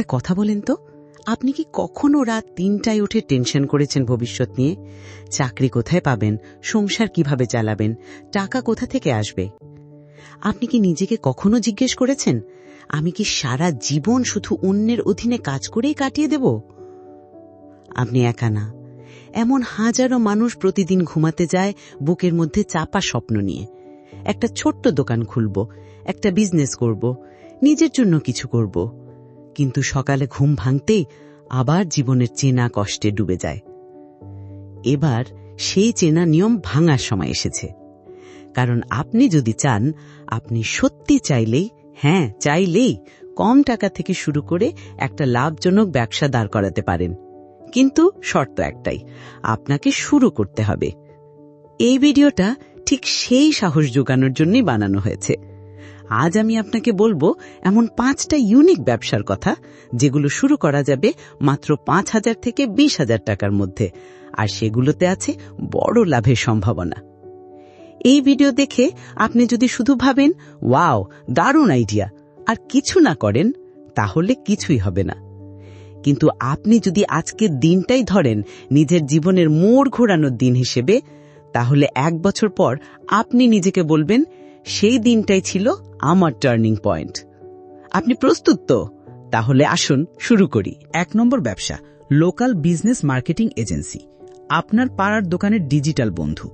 একটা কথা বলেন তো। আপনি কি কখনো রাত তিনটায় উঠে টেনশন করেছেন ভবিষ্যৎ নিয়ে? চাকরি কোথায় পাবেন? সংসার কীভাবে চালাবেন? টাকা কোথা থেকে আসবে? আপনি কি নিজেকে কখনো জিজ্ঞেস করেছেন, আমি কি সারা জীবন শুধু অন্যের অধীনে কাজ করেই কাটিয়ে দেব? আপনি একা না। এমন হাজারো মানুষ প্রতিদিন ঘুমাতে যায় বুকের মধ্যে চাপা স্বপ্ন নিয়ে। একটা ছোট্ট দোকান খুলব, একটা বিজনেস করব, নিজের জন্য কিছু করব। কিন্তু সকালে ঘুম ভাঙতেই আবার জীবনের চেনা কষ্টে ডুবে যায়। এবার সেই চেনা নিয়ম ভাঙার সময় এসেছে। কারণ আপনি যদি চান, আপনি সত্যি চাইলেই হ্যাঁ চাইলেই কম টাকা থেকে শুরু করে একটা লাভজনক ব্যবসা দাঁড় করাতে পারেন। কিন্তু শর্ত একটাই, আপনাকে শুরু করতে হবে। এই ভিডিওটা ঠিক সেই সাহস যোগানোর জন্যই বানানো হয়েছে। আজ আমি আপনাকে বলব, এমন পাঁচটা ইউনিক ব্যবসার কথা, যেগুলো শুরু করা যাবে মাত্র পাঁচ হাজার থেকে বিশ হাজার টাকার মধ্যে। আর সেগুলোতে আছে বড় লাভের সম্ভাবনা। এই ভিডিও দেখে আপনি যদি শুধু ভাবেন, ওয়াও, দারুণ আইডিয়া আর কিছু না করেন, তাহলে কিছুই হবে না। কিন্তু আপনি যদি আজকের দিনটাই ধরেন নিজের জীবনের মোড় ঘোরানোর দিন হিসেবে, তাহলে এক বছর পর আপনি নিজেকে বলবেন সেই দিনটাই ছিল আমার টার্নিং পয়েন্ট। আপনি প্রস্তুত তো? তাহলে আসুন, শুরু করি। এক নম্বর ব্যবসা, লোকাল বিজনেস মার্কেটিং এজেন্সি। আপনার পাড়ার দোকানের ডিজিটাল বন্ধু।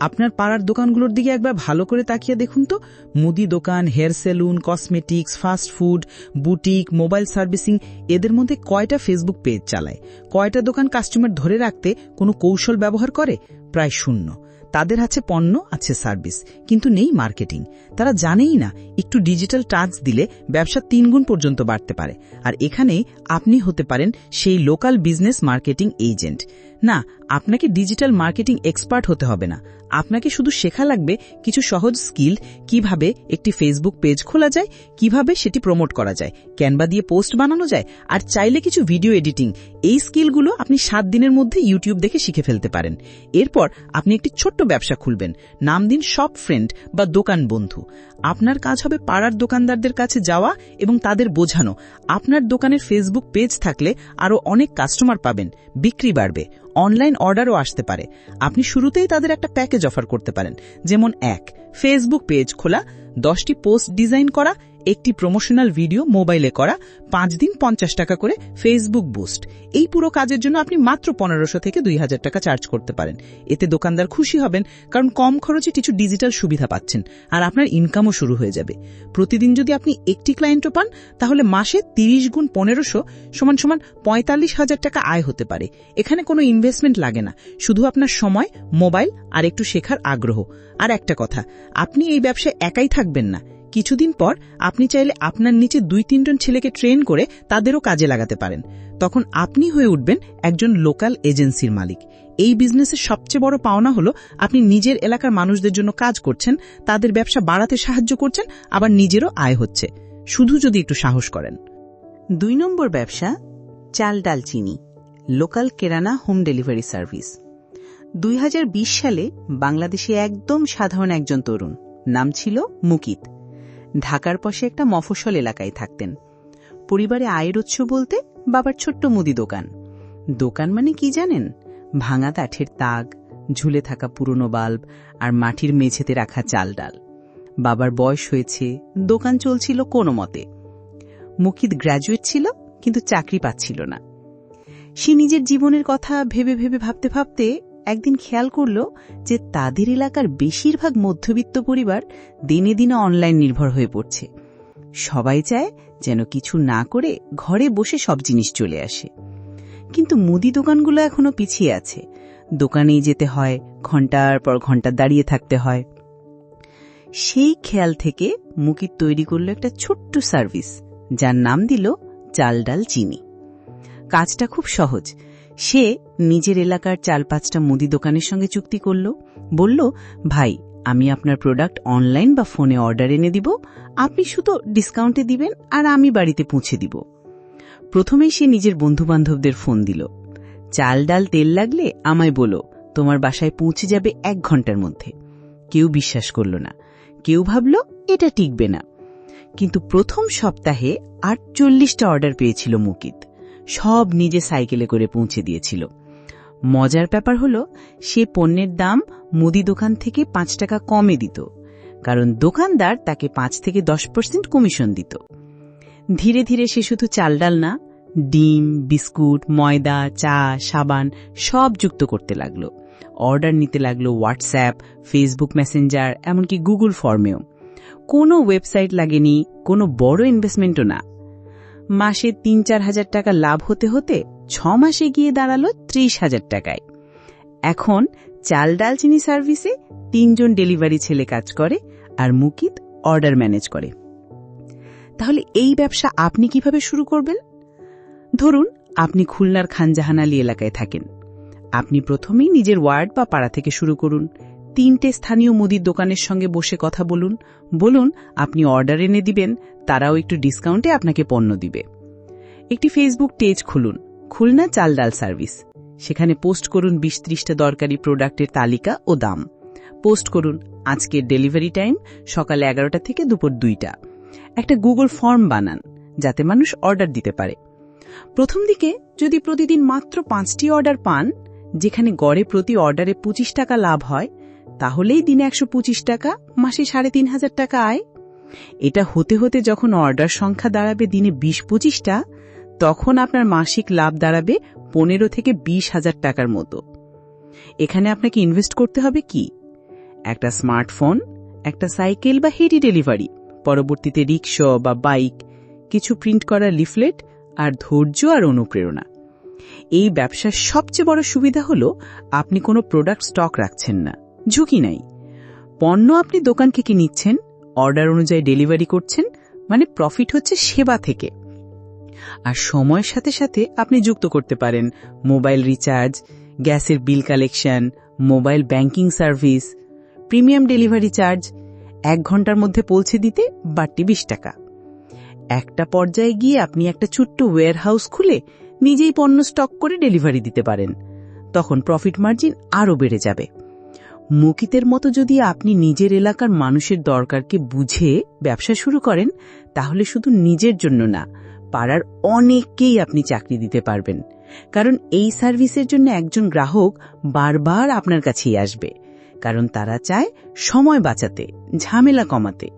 আপনার পাড়ার দোকানগুলোর দিকে একবার ভালো করে তাকিয়ে দেখুন তো। মুদি দোকান, hair salon, cosmetics, fast food, boutique, mobile servicing, এদের মধ্যে কয়টা ফেসবুক পেজ চালায়? কয়টা দোকান কাস্টমার ধরে রাখতে কোনো কৌশল ব্যবহার করে? প্রায় শূন্য। তাদের আছে পণ্য আছে সার্ভিস, কিন্তু নেই মার্কেটিং। তারা জানেই না, একটু ডিজিটাল টাচ দিলে ব্যবসা তিনগুণ পর্যন্ত বাড়তে পারে। আর এখানেই আপনি হতে পারেন সেই লোকাল বিজনেস মার্কেটিং এজেন্ট। না আপনাকে ডিজিটাল মার্কেটিং এক্সপার্ট হতে হবে না। আপনাকে শুধু শেখা লাগবে কিছু সহজ স্কিল কীভাবে একটি ফেসবুক পেজ খোলা যায়, কীভাবে সেটি প্রমোট করা যায় ক্যানভা দিয়ে পোস্ট বানানো যায়, আর চাইলে কিছু ভিডিও এডিটিং এই স্কিলগুলো আপনি সাত দিনের মধ্যে ইউটিউব দেখে শিখে ফেলতে পারেন। এরপর আপনি একটি ছোট্ট ব্যবসা খুলবেন। নাম দিন শপ ফ্রেন্ড বা দোকান বন্ধু। আপনার কাজ হবে পাড়ার দোকানদারদের কাছে যাওয়া এবং তাদের বোঝানো। আপনার দোকানের ফেসবুক পেজ থাকলে আরও অনেক কাস্টমার পাবেন। বিক্রি বাড়বে। অনলাইন অর্ডারও আসতে পারে। আপনি শুরুতেই তাদের একটা প্যাকেজ অফার করতে পারেন। যেমন এক ফেসবুক পেজ খোলা, দশটি পোস্ট ডিজাইন করা একটি প্রমোশনাল ভিডিও মোবাইলে করা, পাঁচ দিন পঞ্চাশ টাকা করে ফেসবুক বুস্ট এই পুরো কাজের জন্য আপনি মাত্র পনেরোশো থেকে দুই হাজার টাকা চার্জ করতে পারেন। এতে দোকানদার খুশি হবেন, কারণ কম খরচে কিছু ডিজিটাল সুবিধা পাচ্ছেন, আর আপনার ইনকামও শুরু হয়ে যাবে। প্রতিদিন যদি আপনি একটি ক্লায়েন্টও পান, তাহলে মাসে তিরিশ গুণ পনেরোশো সমান সমান পঁয়তাল্লিশ হাজার টাকা আয় হতে পারে। এখানে কোনো ইনভেস্টমেন্ট লাগে না, শুধু আপনার সময় মোবাইল আর একটু শেখার আগ্রহ। আর একটা কথা, আপনি এই ব্যবসায় একাই থাকবেন না। কিছুদিন পর আপনি চাইলে আপনার নিচে দুই তিনজন ছেলেকে ট্রেন করে তাদেরও কাজে লাগাতে পারেন। তখন আপনি হয়ে উঠবেন একজন লোকাল এজেন্সির মালিক। এই বিজনেসের সবচেয়ে বড় পাওনা হলো আপনি নিজের এলাকার মানুষদের জন্য কাজ করছেন, তাদের ব্যবসা বাড়াতে সাহায্য করছেন, আবার নিজেরও আয় হচ্ছে। শুধু যদি একটু সাহস করেন। দুই নম্বর ব্যবসা, চাল ডাল চিনি, local kirana home delivery service. দুই হাজার বিশ সালে বাংলাদেশে একদম সাধারণ একজন তরুণ, নাম ছিল মুকিত। ঢাকার পাশে একটা মফস্বল এলাকায় থাকতেন। পরিবারে আয়ের উৎস বলতে বাবার ছোট্ট মুদি দোকান। দোকান মানে কি জানেন? ভাঙা কাঠের তাগ ঝুলে থাকা পুরনো বাল্ব আর মাটির মেঝেতে রাখা চাল ডাল। বাবার বয়স হয়েছে, দোকান চলছিল কোনো মতে। মুকিত গ্র্যাজুয়েট ছিল, কিন্তু চাকরি পাচ্ছিল না। সে নিজের জীবনের কথা ভেবে ভেবে ভাবতে ভাবতে একদিন খেয়াল করল যে তাদের এলাকার বেশিরভাগ মধ্যবিত্ত পরিবার দিনে দিনে অনলাইন নির্ভর হয়ে পড়ছে। সবাই চায় যেন কিছু না করে ঘরে বসে সব জিনিস চলে আসে। কিন্তু মুদি দোকানগুলো এখনও পিছিয়ে আছে। দোকানেই যেতে হয়, ঘণ্টার পর ঘণ্টা দাঁড়িয়ে থাকতে হয়। সেই খেয়াল থেকে মুকিত তৈরি করল একটা ছোট্ট সার্ভিস, যার নাম দিল চাল ডাল চিনি। কাজটা খুব সহজ। সে নিজের এলাকার চার পাঁচটা মুদি দোকানের সঙ্গে চুক্তি করল। বলল, ভাই, আমি আপনার প্রোডাক্ট অনলাইন বা ফোনে অর্ডার এনে দিব। আপনি শুধু ডিসকাউন্টে দিবেন আর আমি বাড়িতে পৌঁছে দিব। প্রথমেই সে নিজের বন্ধুবান্ধবদের ফোন দিল। চাল ডাল তেল লাগলে আমায় বলো তোমার বাসায় পৌঁছে যাবে এক ঘণ্টার মধ্যে। কেউ বিশ্বাস করল না। কেউ ভাবল, এটা টিকবে না। কিন্তু প্রথম সপ্তাহে আটচল্লিশটা অর্ডার পেয়েছিল মুকিত। সব নিজে সাইকেলে করে পৌঁছে দিয়েছিল। মজার ব্যাপার হলো, সে পণ্যের দাম মুদি দোকান থেকে পাঁচ টাকা কমে দিত, কারণ দোকানদার তাকে পাঁচ থেকে দশ পার্সেন্ট কমিশন দিত। ধীরে ধীরে সে শুধু চাল ডাল না, ডিম, বিস্কুট, ময়দা, চা, সাবান সব যুক্ত করতে লাগল। অর্ডার নিতে লাগল হোয়াটসঅ্যাপ, ফেসবুক মেসেঞ্জার, এমনকি গুগল ফর্মেও। কোনো ওয়েবসাইট লাগেনি, কোনো বড় ইনভেস্টমেন্টও না। মাসে তিন চার হাজার টাকা লাভ হতে হতে ছ মাসে গিয়ে দাঁড়াল ত্রিশ হাজার টাকায়। এখন চাল ডাল চিনি সার্ভিসে তিনজন ডেলিভারি ছেলে কাজ করে আর মুকিত অর্ডার ম্যানেজ করে। তাহলে এই ব্যবসা আপনি কীভাবে শুরু করবেন? ধরুন, আপনি খুলনার খানজাহান আলী এলাকায় থাকেন। আপনি প্রথমেই নিজের ওয়ার্ড বা পাড়া থেকে শুরু করুন। তিনটে স্থানীয় মুদির দোকানের সঙ্গে বসে কথা বলুন। বলুন, আপনি অর্ডার এনে দিবেন, তারাও একটু ডিসকাউন্টে আপনাকে পণ্য দিবে। একটি ফেসবুক পেজ খুলুন, খুলনা চাল ডাল সার্ভিস। সেখানে পোস্ট করুন বিশ ত্রিশটা দরকারি প্রোডাক্টের তালিকা ও দাম। পোস্ট করুন, আজকের ডেলিভারি টাইম সকাল এগারোটা থেকে দুপুর দুইটা। একটা গুগল ফর্ম বানান, যাতে মানুষ অর্ডার দিতে পারে। প্রথম দিকে যদি প্রতিদিন মাত্র পাঁচটি অর্ডার পান, যেখানে গড়ে প্রতি অর্ডারে পঁচিশ টাকা লাভ হয় তাহলেই দিনে একশো পঁচিশ টাকা, মাসে সাড়ে তিন হাজার টাকা আয়। এটা হতে হতে যখন অর্ডার সংখ্যা দাঁড়াবে দিনে বিশ পঁচিশটা, তখন আপনার মাসিক লাভ দাঁড়াবে পনেরো থেকে বিশ হাজার টাকার মতো। এখানে আপনাকে ইনভেস্ট করতে হবে কি? একটা স্মার্টফোন একটা সাইকেল বা হেডি ডেলিভারি পরবর্তীতে রিক্সা বা বাইক কিছু প্রিন্ট করা লিফলেট আর ধৈর্য আর অনুপ্রেরণা। এই ব্যবসার সবচেয়ে বড় সুবিধা হল আপনি কোনো প্রোডাক্ট স্টক রাখছেন না। ঝুঁকি নাই। পণ্য আপনি দোকান থেকে নিচ্ছেন, অর্ডার অনুযায়ী ডেলিভারি করছেন মানে প্রফিট হচ্ছে সেবা থেকে। আর সময়ের সাথে সাথে আপনি যুক্ত করতে পারেন, মোবাইল রিচার্জ, গ্যাসের bill collection, mobile banking service, premium delivery charge, এক ঘণ্টার মধ্যে পৌঁছে দিতে বাড়তি বিশ টাকা। একটা পর্যায়ে গিয়ে আপনি একটা ছোট্ট ওয়্যার হাউস খুলে নিজেই পণ্য স্টক করে ডেলিভারি দিতে পারেন। তখন প্রফিট মার্জিন আরও বেড়ে যাবে। মুকিতের মতো যদি আপনি নিজের এলাকার মানুষের দরকারকে বুঝে ব্যবসা শুরু করেন, তাহলে শুধু নিজের জন্য না, পাড়ার অনেককেই আপনি চাকরি দিতে পারবেন। কারণ এই সার্ভিসের জন্য একজন গ্রাহক বারবার আপনার কাছেই আসবে। কারণ তারা চায় সময় বাঁচাতে, ঝামেলা কমাতে।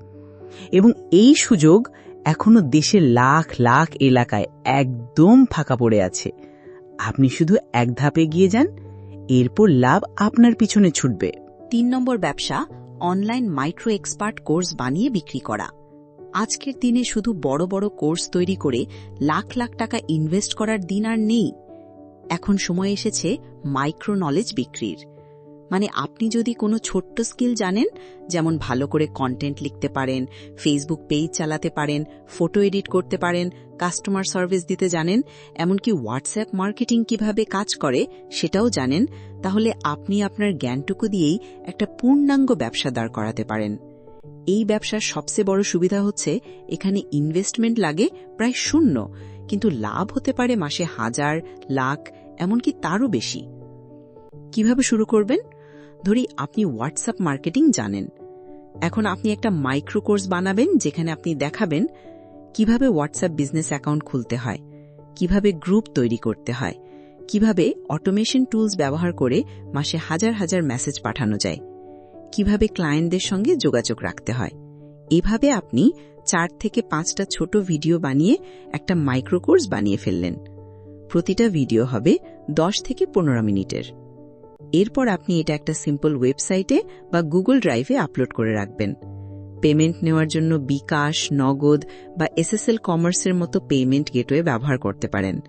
এবং এই সুযোগ এখনও দেশের লাখ লাখ এলাকায় একদম ফাঁকা পড়ে আছে। আপনি শুধু এক ধাপে গিয়ে যান, এরপর লাভ আপনার পিছনে ছুটবে। তিন নম্বর ব্যবসা অনলাইন মাইক্রো এক্সপার্ট কোর্স বানিয়ে বিক্রি করা। আজকের দিনে শুধু বড় বড় কোর্স তৈরি করে লাখ লাখ টাকা ইনভেস্ট করার দিন আর নেই। এখন সময় এসেছে মাইক্রো নলেজ বিক্রির। মানে আপনি যদি কোনো ছোট্ট স্কিল জানেন, যেমন ভালো করে কন্টেন্ট লিখতে পারেন ফেসবুক পেজ চালাতে পারেন ফটো এডিট করতে পারেন কাস্টমার সার্ভিস দিতে জানেন, এমনকি হোয়াটসঅ্যাপ মার্কেটিং কীভাবে কাজ করে সেটাও জানেন, তাহলে আপনি আপনার জ্ঞানটুকু দিয়েই একটা পূর্ণাঙ্গ ব্যবসা দাঁড় করাতে পারেন। এই ব্যবসার সবচেয়ে বড় সুবিধা হচ্ছে, এখানে ইনভেস্টমেন্ট লাগে প্রায় শূন্য, কিন্তু লাভ হতে পারে মাসে হাজার, লাখ, এমনকি তারও বেশি। কীভাবে শুরু করবেন? ধরি আপনি হোয়াটসঅ্যাপ মার্কেটিং জানেন। এখন আপনি একটা মাইক্রো কোর্স বানাবেন, যেখানে আপনি দেখাবেন কীভাবে হোয়াটসঅ্যাপ বিজনেস অ্যাকাউন্ট খুলতে হয়, কীভাবে গ্রুপ তৈরি করতে হয়, কীভাবে অটোমেশন টুলস ব্যবহার করে মাসে হাজার হাজার মেসেজ পাঠানো যায়, কীভাবে ক্লায়েন্টদের সঙ্গে যোগাযোগ রাখতে হয়। এভাবে আপনি চার থেকে পাঁচটা ছোট ভিডিও বানিয়ে একটা মাইক্রো কোর্স বানিয়ে ফেললেন। প্রতিটা ভিডিও হবে দশ থেকে পনেরো মিনিটের। এরপর আপনি এটা একটা সিম্পল ওয়েবসাইটে বা গুগল ড্রাইভে আপলোড করে রাখবেন। পেমেন্ট নেওয়ার জন্য বিকাশ, নগদ বা এসএসএল কমার্সের মতো পেমেন্ট গেটওয়ে ব্যবহার করতে পারেন।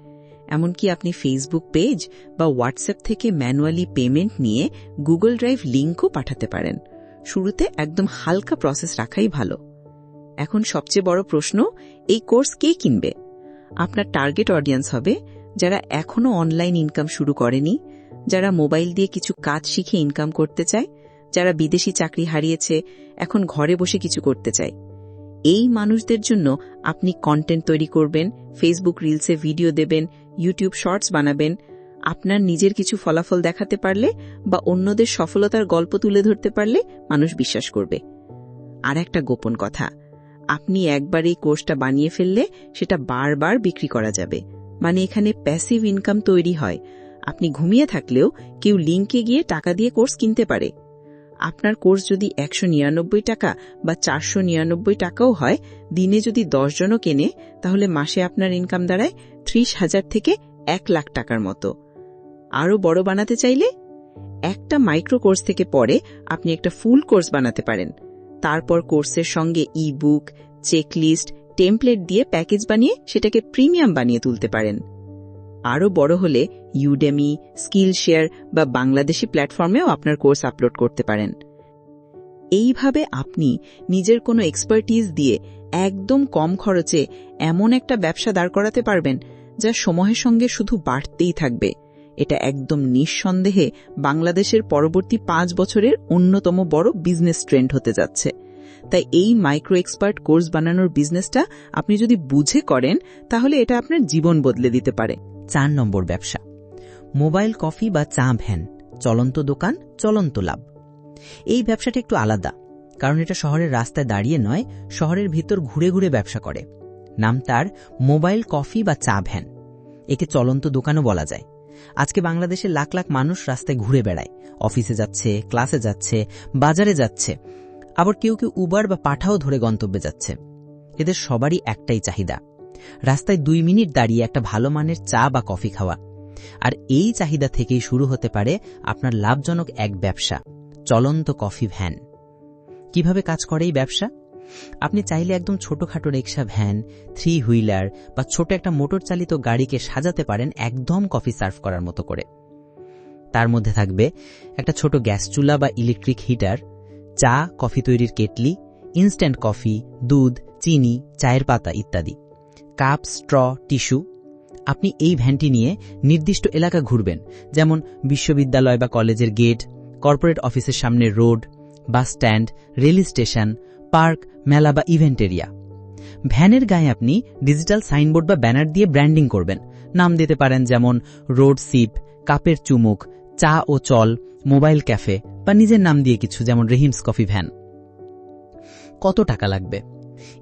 এমনকি আপনি ফেসবুক পেজ বা হোয়াটসঅ্যাপ থেকে ম্যানুয়ালি পেমেন্ট নিয়ে গুগল ড্রাইভ লিঙ্কও পাঠাতে পারেন। শুরুতে একদম হালকা প্রসেস রাখাই ভালো। এখন সবচেয়ে বড় প্রশ্ন, এই কোর্স কে কিনবে? আপনার টার্গেট অডিয়েন্স হবে যারা এখনও অনলাইন ইনকাম শুরু করেনি যারা মোবাইল দিয়ে কিছু কাজ শিখে ইনকাম করতে চায়, যারা বিদেশি চাকরি হারিয়েছে, এখন ঘরে বসে কিছু করতে চায়। এই মানুষদের জন্য আপনি কন্টেন্ট তৈরি করবেন ফেসবুক রিলসে ভিডিও দেবেন ইউটিউব শর্টস বানাবেন। আপনার নিজের কিছু ফলাফল দেখাতে পারলে বা অন্যদের সফলতার গল্প তুলে ধরতে পারলে মানুষ বিশ্বাস করবে। আর একটা গোপন কথা, আপনি একবার এই কোর্সটা বানিয়ে ফেললে সেটা বারবার বিক্রি করা যাবে। মানে এখানে প্যাসিভ ইনকাম তৈরি হয়। আপনি ঘুমিয়ে থাকলেও কেউ লিঙ্কে গিয়ে টাকা দিয়ে কোর্স কিনতে পারে। আপনার কোর্স যদি একশো নিরানব্বই টাকা বা চারশো নিরানব্বই টাকাও হয়, দিনে যদি দশ জনও কেনে, তাহলে মাসে আপনার ইনকাম দাঁড়ায় ত্রিশ হাজার থেকে এক লাখ টাকার মতো। আরও বড় বানাতে চাইলে একটা মাইক্রো কোর্স থেকে পরে আপনি একটা ফুল কোর্স বানাতে পারেন। তারপর কোর্সের সঙ্গে ই বুক চেকলিস্ট, টেমপ্লেট দিয়ে প্যাকেজ বানিয়ে সেটাকে প্রিমিয়াম বানিয়ে তুলতে পারেন। আরও বড় হলে ইউডেমি স্কিল শেয়ার বা বাংলাদেশি প্ল্যাটফর্মেও আপনার কোর্স আপলোড করতে পারেন। এইভাবে আপনি নিজের কোনো এক্সপার্টিস দিয়ে একদম কম খরচে এমন একটা ব্যবসা দাঁড় করাতে পারবেন যা সময়ের সঙ্গে শুধু বাড়তেই থাকবে। এটা একদম নিঃসন্দেহে বাংলাদেশের পরবর্তী পাঁচ বছরের অন্যতম বড় বিজনেস ট্রেন্ড হতে যাচ্ছে। তাই এই মাইক্রো এক্সপার্ট কোর্স বানানোর বিজনেসটা আপনি যদি বুঝে করেন, তাহলে এটা আপনার জীবন বদলে দিতে পারে। চার নম্বর ব্যবসা। মোবাইল কফি বা চা ভ্যান, চলন্ত দোকান, চলন্ত লাভ। এই ব্যবসাটা একটু আলাদা, কারণ এটা শহরের রাস্তায় দাঁড়িয়ে নয়, শহরের ভিতর ঘুরে ঘুরে ব্যবসা করে। নাম তার মোবাইল কফি বা চা ভ্যান। একে চলন্ত দোকানও বলা যায়। আজকে বাংলাদেশে লাখ লাখ মানুষ রাস্তায় ঘুরে বেড়ায়। অফিসে যাচ্ছে, ক্লাসে যাচ্ছে, বাজারে যাচ্ছে। আবার কেউ কেউ উবার বা পাঠাও ধরে গন্তব্যে যাচ্ছে। এদের সবারই একটাই চাহিদা। রাস্তায় দুই মিনিট দাঁড়িয়ে একটা ভালো মানের চা বা কফি খাওয়া। আর এই চাহিদা থেকেই শুরু হতে পারে আপনার লাভজনক এক ব্যবসা, চলন্ত কফি ভ্যান। কীভাবে কাজ করে এই ব্যবসা? আপনি চাইলে একদম ছোটখাটো রিক্সা ভ্যান, থ্রি হুইলার বা ছোট একটা মোটর চালিত গাড়িকে সাজাতে পারেন একদম কফি সার্ভ করার মতো করে। তার মধ্যে থাকবে একটা ছোট গ্যাস চুলা বা ইলেকট্রিক হিটার, চা, কফি তৈরির কেটলি, ইনস্ট্যান্ট কফি, দুধ, চিনি, চায়ের পাতা ইত্যাদি। Cup, straw, tissue. আপনি এই ভ্যানটি নিয়ে নির্দিষ্ট এলাকা ঘুরবেন, যেমন বিশ্ববিদ্যালয় বা কলেজের গেট, কর্পোরেট অফিসের সামনে road, bus stand, rail station, park, মেলা বা ইভেন্ট এরিয়া। ভ্যানের গায়ে আপনি ডিজিটাল সাইনবোর্ড বা ব্যানার দিয়ে ব্র্যান্ডিং করবেন। নাম দিতে পারেন যেমন রোড সিপ, কাপের চুমুক, চা ও চল, মোবাইল ক্যাফে বা নিজের নাম দিয়ে কিছু, যেমন রেহিমস কফি ভ্যান। কত টাকা লাগবে?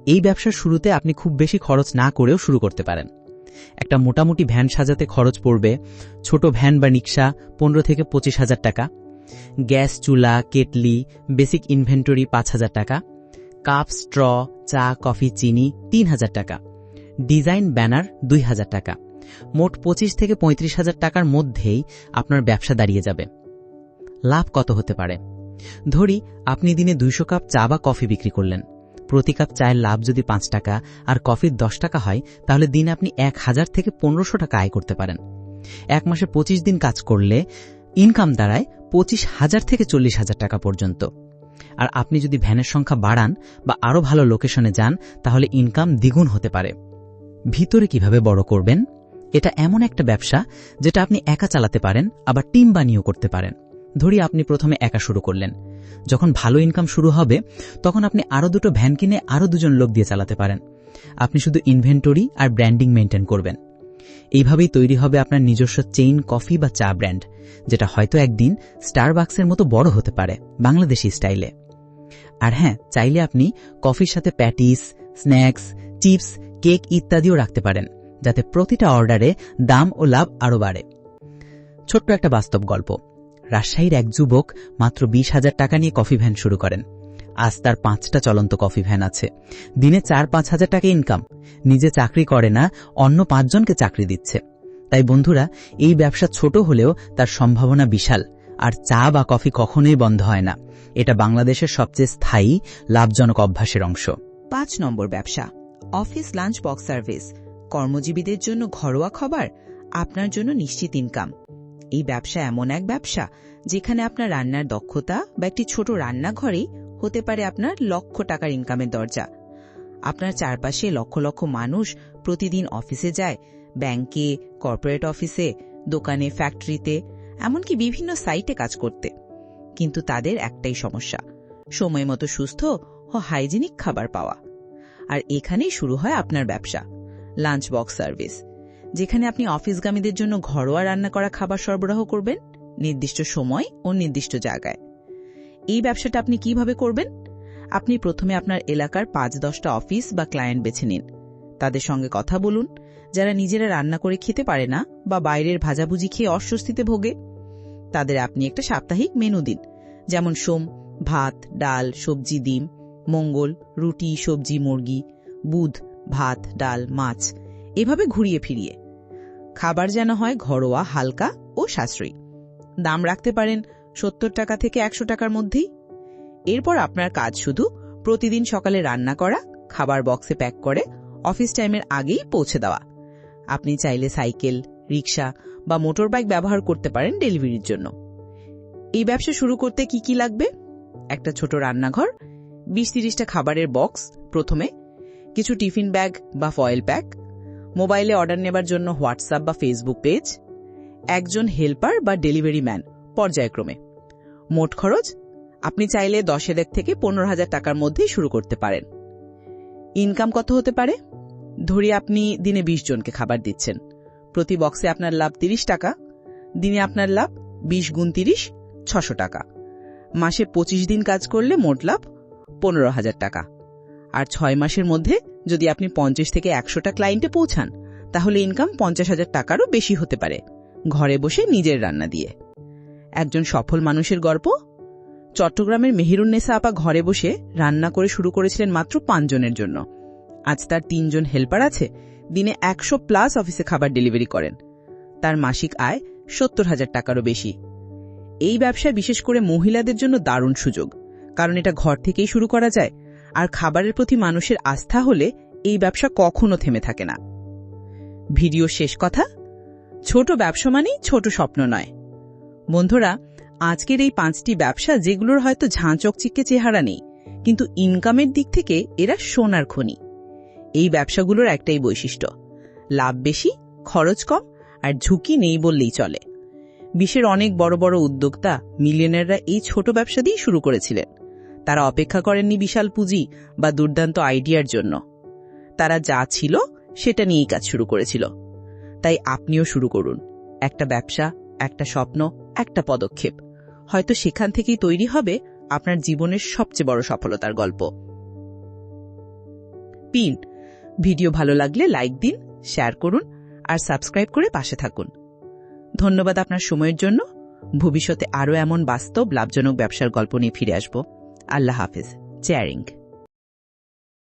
এই ব্যবসার শুরুতে আপনি খুব বেশি খরচ না করেও শুরু করতে পারেন। একটা মোটামুটি ভ্যান সাজাতে খরচ পড়বে ছোট ভ্যান বা রিক্সা পনেরো থেকে পঁচিশ হাজার টাকা, গ্যাস চুলা, কেটলি, বেসিক ইনভেন্টরি পাঁচ হাজার টাকা, কাপ, স্ট্র, চা, কফি, চিনি তিন হাজার টাকা, ডিজাইন ব্যানার দুই হাজার টাকা। মোট পঁচিশ থেকে পঁয়ত্রিশ হাজার টাকার মধ্যেই আপনার ব্যবসা দাঁড়িয়ে যাবে। লাভ কত হতে পারে? ধরি আপনি দিনে দুইশো কাপ চা বা কফি বিক্রি করলেন। প্রতি কাপ চায়ের লাভ যদি পাঁচ টাকা আর কফির দশ টাকা হয়, তাহলে দিনে আপনি এক হাজার থেকে পনেরোশো টাকা আয় করতে পারেন। এক মাসে পঁচিশ দিন কাজ করলে ইনকাম দাঁড়ায় পঁচিশ হাজার থেকে চল্লিশ হাজার টাকা পর্যন্ত। আর আপনি যদি ভ্যানের সংখ্যা বাড়ান বা আরও ভালো লোকেশনে যান, তাহলে ইনকাম দ্বিগুণ হতে পারে। ভিতরে কীভাবে বড় করবেন? এটা এমন একটা ব্যবসা যেটা আপনি একা চালাতে পারেন, আবার টিম বানিয়েও করতে পারেন। ধরি আপনি প্রথমে একা শুরু করলেন। যখন ভালো ইনকাম শুরু হবে, তখন আপনি আরও দুটো ভ্যান কিনে আরও দুজন লোক দিয়ে চালাতে পারেন। আপনি শুধু ইনভেন্টরি আর ব্র্যান্ডিং মেনটেন করবেন। এইভাবেই তৈরি হবে আপনার নিজস্ব চেইন কফি বা চা ব্র্যান্ড যেটা হয়তো একদিন স্টারবাক্সের মতো বড় হতে পারে বাংলাদেশি স্টাইলে আর হ্যাঁ চাইলে আপনি কফির সাথে প্যাটিস স্ন্যাক্স চিপস কেক ইত্যাদিও রাখতে পারেন, যাতে প্রতিটা অর্ডারে দাম ও লাভ আরও বাড়ে। ছোট্ট একটা বাস্তব গল্প। রাজশাহীর এক যুবক মাত্র বিশ হাজার টাকা নিয়ে কফি ভ্যান শুরু করেন। আজ তার পাঁচটা চলন্ত কফি ভ্যান আছে। দিনে চার পাঁচ হাজার টাকা ইনকাম নিজে চাকরি করে না, অন্য পাঁচজনকে চাকরি দিচ্ছে। তাই বন্ধুরা, এই ব্যবসা ছোট হলেও তার সম্ভাবনা বিশাল। আর চা বা কফি কখনোই বন্ধ হয় না। এটা বাংলাদেশের সবচেয়ে স্থায়ী, লাভজনক অভ্যাসের অংশ। পাঁচ নম্বর ব্যবসা, অফিস লাঞ্চ বক্স সার্ভিস। কর্মজীবীদের জন্য ঘরোয়া খাবার, আপনার জন্য নিশ্চিত ইনকাম এই ব্যবসা এমন এক ব্যবসা যেখানে আপনার রান্নার দক্ষতা বা একটি ছোট রান্নাঘরেই হতে পারে আপনার লক্ষ টাকার ইনকামের দরজা। আপনার চারপাশে লক্ষ লক্ষ মানুষ প্রতিদিন অফিসে যায়, ব্যাংকে কর্পোরেট অফিসে দোকানে ফ্যাক্টরিতে এমনকি বিভিন্ন সাইটে কাজ করতে। কিন্তু তাদের একটাই সমস্যা, সময় মতো সুস্থ ও হাইজিনিক খাবার পাওয়া। আর এখানেই শুরু হয় আপনার ব্যবসা লাঞ্চ বক্স সার্ভিস যেখানে আপনি অফিসগামীদের জন্য ঘরোয়া রান্না করা খাবার সরবরাহ করবেন, নির্দিষ্ট সময় ও নির্দিষ্ট জায়গায়। এই ব্যবসাটা আপনি কীভাবে করবেন? আপনি প্রথমে আপনার এলাকার পাঁচ দশটা অফিস বা ক্লায়েন্ট বেছে নিন। তাদের সঙ্গে কথা বলুন। যারা নিজেরা রান্না করে খেতে পারে না বা বাইরের ভাজাভুজি খেয়ে অস্বস্তিতে ভোগে, তাদের আপনি একটা সাপ্তাহিক মেনু দিন। যেমন সোম, ভাত, ডাল, সবজি, ডিম, মঙ্গল, রুটি, সবজি, মুরগি, বুধ, ভাত, ডাল, মাছ। এভাবে ঘুরিয়ে ফিরিয়ে। খাবার যেন হয় ঘরোয়া, হালকা ও সাশ্রয়ী। দাম রাখতে পারেন সত্তর টাকা থেকে একশো টাকার মধ্যেই। এরপর আপনার কাজ শুধু প্রতিদিন সকালে রান্না করা, খাবার বক্সে প্যাক করে, অফিস টাইমের আগেই পৌঁছে দেওয়া। আপনি চাইলে সাইকেল রিক্সা বা মোটরবাইক ব্যবহার করতে পারেন ডেলিভারির জন্য। এই ব্যবসা শুরু করতে কি কি লাগবে? একটা ছোট রান্নাঘর, বিশ তিরিশটা খাবারের বক্স প্রথমে, কিছু টিফিন ব্যাগ বা ফয়েল প্যাক মোবাইলে অর্ডার নেবার জন্য হোয়াটসঅ্যাপ বা ফেসবুক পেজ, একজন হেল্পার বা ডেলিভারি ম্যান পর্যায়ক্রমে। মোট খরচ? আপনি চাইলে দশ হাজার থেকে পনেরো হাজার টাকার মধ্যেই শুরু করতে পারেন। ইনকাম কত হতে পারে? ধরি আপনি দিনে বিশ জনকে খাবার দিচ্ছেন। প্রতি বক্সে আপনার লাভ তিরিশ টাকা, দিনে আপনার লাভ বিশ গুণ তিরিশ, ছশো টাকা। মাসে পঁচিশ দিন কাজ করলে মোট লাভ পনেরো হাজার টাকা। আর ছয় মাসের মধ্যে যদি আপনি পঞ্চাশ থেকে একশোটা ক্লায়েন্টে পৌঁছান, তাহলে ইনকাম পঞ্চাশ হাজার টাকারও বেশি হতে পারে। ঘরে বসে নিজের রান্না দিয়ে। একজন সফল মানুষের গল্প? চট্টগ্রামের মেহেরুন্নেসা আপা ঘরে বসে রান্না করে শুরু করেছিলেন মাত্র পাঁচজনের জন্য। আজ তার তিনজন হেল্পার আছে, দিনে একশো প্লাস অফিসে খাবার ডেলিভারি করেন। তার মাসিক আয় সত্তর হাজার টাকারও বেশি। এই ব্যবসা বিশেষ করে মহিলাদের জন্য দারুণ সুযোগ, কারণ এটা ঘর থেকেই শুরু করা যায়। আর খাবারের প্রতি মানুষের আস্থা হলে এই ব্যবসা কখনো থেমে থাকে না। ভিডিও শেষ কথা, ছোট ব্যবসা মানেই ছোট স্বপ্ন নয়। বন্ধুরা, আজকের এই পাঁচটি ব্যবসা যেগুলোর হয়তো ঝাঁচকচিক্কে চেহারা নেই, কিন্তু ইনকামের দিক থেকে এরা সোনার খনি। এই ব্যবসাগুলোর একটাই বৈশিষ্ট্য, লাভ বেশি, খরচ কম আর ঝুঁকি নেই বললেই চলে। বিশ্বের অনেক বড় বড় উদ্যোক্তা মিলিয়নাররা এই ছোট ব্যবসা দিয়েই শুরু করেছিলেন। তারা অপেক্ষা করেননি বিশাল পুঁজি বা দুর্দান্ত আইডিয়ার জন্য। তারা যা ছিল সেটা নিয়েই কাজ শুরু করেছিল। তাই আপনিও শুরু করুন। একটা ব্যবসা, একটা স্বপ্ন, একটা পদক্ষেপ। হয়তো সেখান থেকেই তৈরি হবে আপনার জীবনের সবচেয়ে বড় সফলতার গল্প। পিন, ভিডিও ভালো লাগলে লাইক দিন, শেয়ার করুন আর সাবস্ক্রাইব করে পাশে থাকুন। ধন্যবাদ আপনার সময়ের জন্য। ভবিষ্যতে আরও এমন বাস্তব, লাভজনক ব্যবসার গল্প নিয়ে ফিরে আসব। আল্লাহ হাফেজ চেয়ারিং